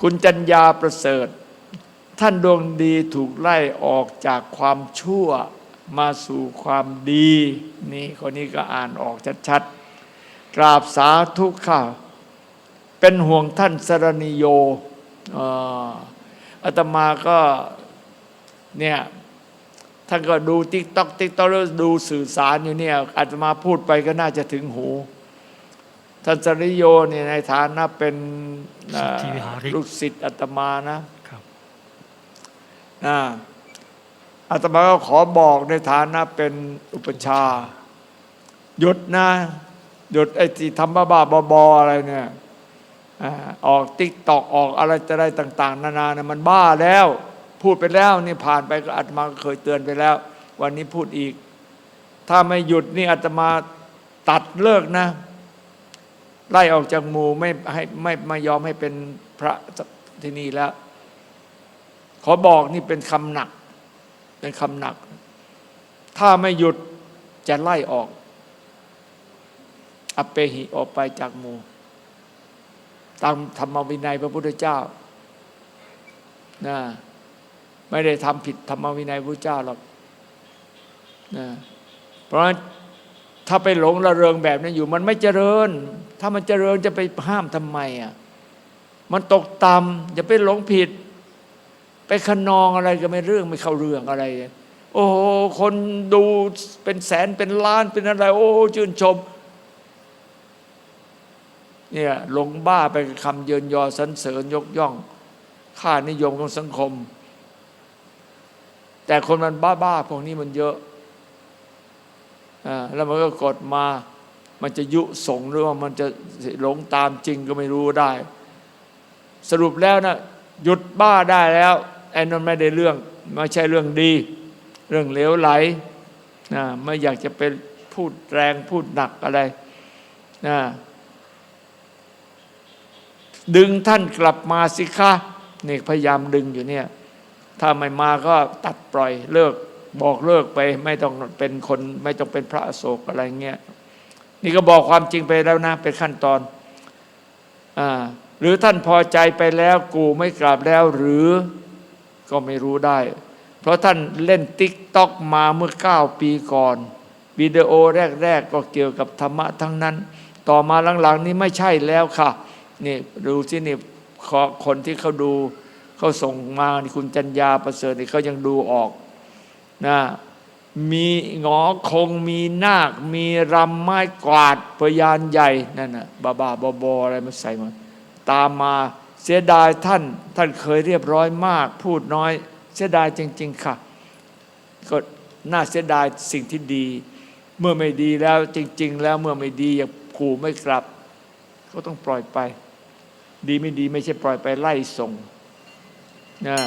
คุณจัญญาประเสริฐ ท่านดวงดีถูกไล่ออกจากความชั่วมาสู่ความดี นี่คนนี้ก็อ่านออกชัดๆ กราบสาธุข้าเป็นห่วงท่านสรณิโยอาตมาก็เนี่ยท่านก็ดูติ๊กต็อกติ๊กต็อกดูสื่อสารอยู่เนี่ยอาตมาพูดไปก็น่าจะถึงหู ท่านสรณิโยเนี่ยในฐานะเป็นอ่าสิทธิวิหาริกลูกศิษย์อาตมานะครับนะอาตมาก็ขอบอกในฐานะเป็นอุปชฌาย์หยุดนะหยุดไอ้ที่ทำบ้าๆบอๆอะไรเนี่ยอาออกติ๊กตอกออกอะไรจะได้ต่าง ๆ นานาเนี่ยมันบ้าแล้ว พูดไปแล้วนี่ผ่านไปก็อาตมาก็เคยเตือนไปแล้ว วันนี้พูดอีก ถ้าไม่หยุดนี่อาตมาตัดเลิกนะ ไล่ออกจากหมู่ไม่ให้ไม่ไม่ยอมให้เป็นพระที่นี่แล้ว ขอบอกนี่เป็นคำหนัก เป็นคำหนัก ถ้าไม่หยุดจะไล่ออก อเปหิออกไปจากหมู่ ตามธรรมวินัยพระพุทธเจ้านะไม่ได้ทำผิดธรรมวินัยพระพุทธเจ้าหรอกนะเพราะฉะนั้น ถ้าไปหลงระเริงแบบนั้นอยู่ มันไม่เจริญ ถ้ามันเจริญจะไปห้ามทำไมอะมันตกต่ำอย่าไปหลงผิด ไปขนองอะไรก็ไม่เรื่องไม่เข้าเรื่องอะไร โอ้โหคนดูเป็นแสนเป็นล้านเป็นอะไร โอ้ชื่นชมเนี่ยหลงบ้าไปคำเยินยอสรรเสริญยกย่อง ค่านิยมของสังคม แต่คนมันบ้าบ้าๆพวกนี้มันเยอะ แล้วมันก็กดมา มันจะยุส่งหรือว่ามันจะหลงตามจริงก็ไม่รู้ได้ สรุปแล้วนะหยุดบ้าได้แล้วไอ้นั่นไม่ได้เรื่องไม่ใช่เรื่องดี เรื่องเลวไหลนะไม่อยากจะเป็นพูดแรงพูดหนักอะไรนะดึงท่านกลับมาสิคะนี่พยายามดึงอยู่เนี่ย ถ้าไม่มาก็ตัดปล่อยเลิก บอกเลิกไปไม่ต้องเป็นคนไม่ต้องเป็นพระอโศกอะไรเงี้ยนี่ก็บอกความจริงไปแล้วนะเป็นขั้นตอนอ่าหรือท่านพอใจไปแล้วกูไม่กลับแล้วหรือก็ไม่รู้ได้ เพราะท่านเล่นติ๊กต็อกมาเมื่อ 9 ปีก่อน วิดีโอแรก ๆ ก็เกี่ยวกับธรรมะทั้งนั้น ต่อมาหลัง ๆ นี้ไม่ใช่แล้วค่ะนี่ดูที่นี่ขอคนที่เขาดูเขาส่งมาคุณจัญญาประเสริฐนี่เขายังดูออก นะมีงอคงมีนาค มีรำไม้กวาดพยานใหญ่นั่นน่ะบาบาบอบออะไรมาใส่มาตามมาเสียดายท่าน ท่านเคยเรียบร้อยมาก พูดน้อย เสียดายจริง ๆ ค่ะ ก็น่าเสียดายสิ่งที่ดี เมื่อไม่ดีแล้วจริง ๆ แล้วเมื่อไม่ดีอย่างขู่ไม่กลับ ก็ต้องปล่อยไป ดีไม่ดีไม่ใช่ปล่อยไปไล่ส่งนะ